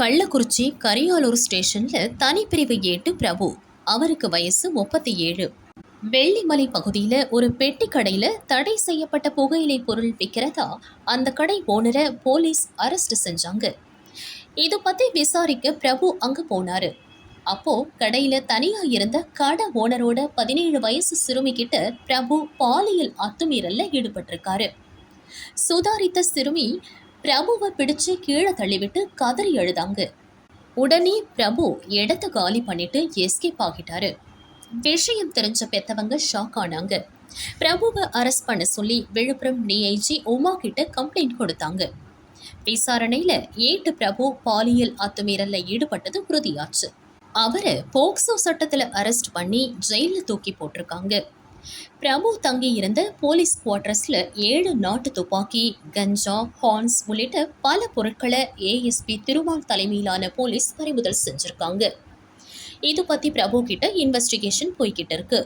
கள்ளக்குறிச்சி கரியாலூர் ஸ்டேஷன்ல தனிப்பிரிவு ஏட்டு பிரபு. அவருக்கு வயசு முப்பத்தி ஏழு. வெள்ளிமலை பகுதியில ஒரு பெட்டி கடையில தடை செய்யப்பட்ட புகையிலை பொருள் விற்கிறதா அந்த கடை ஓனரை போலீஸ் அரெஸ்ட் செஞ்சாங்க. இது பத்தி விசாரிக்க பிரபு அங்க போனாரு. அப்போ கடையில தனியா இருந்த கடை ஓனரோட பதினேழு வயசு சிறுமி கிட்ட பிரபு பாலியல் அத்துமீறல்ல ஈடுபட்டிருக்காரு. சுதாரித்த சிறுமி பிரபுவை பிடிச்சு கீழே தள்ளிவிட்டு கதறி எழுதாங்க. உடனே பிரபு இடத்த காலி பண்ணிட்டு எஸ்கேப் ஆகிட்டாரு. விஷயம் தெரிஞ்ச பெத்தவங்க ஷாக் ஆனாங்க. பிரபுவை அரெஸ்ட் பண்ண சொல்லி விழுப்புரம் டிஐஜி உமா கிட்ட கம்ப்ளைண்ட் கொடுத்தாங்க. விசாரணையில ஏட்டு பிரபு பாலியல் அத்துமீறல்ல ஈடுபட்டது உறுதியாச்சு. அவரை போக்சோ சட்டத்துல அரெஸ்ட் பண்ணி ஜெயில தூக்கி போட்டிருக்காங்க. பிரபு தங்கி இருந்த போலீஸ் குவார்டர்ஸில் ஏழு நாட்டு துப்பாக்கி கஞ்சா ஹார்ன்ஸ் உள்ளிட்ட பல பொருட்களை ஏஎஸ்பி திருமால் தலைமையிலான போலீஸ் பறிமுதல் செஞ்சிருக்காங்க. இது பற்றி பிரபு கிட்ட இன்வெஸ்டிகேஷன் போய்கிட்டு இருக்கு.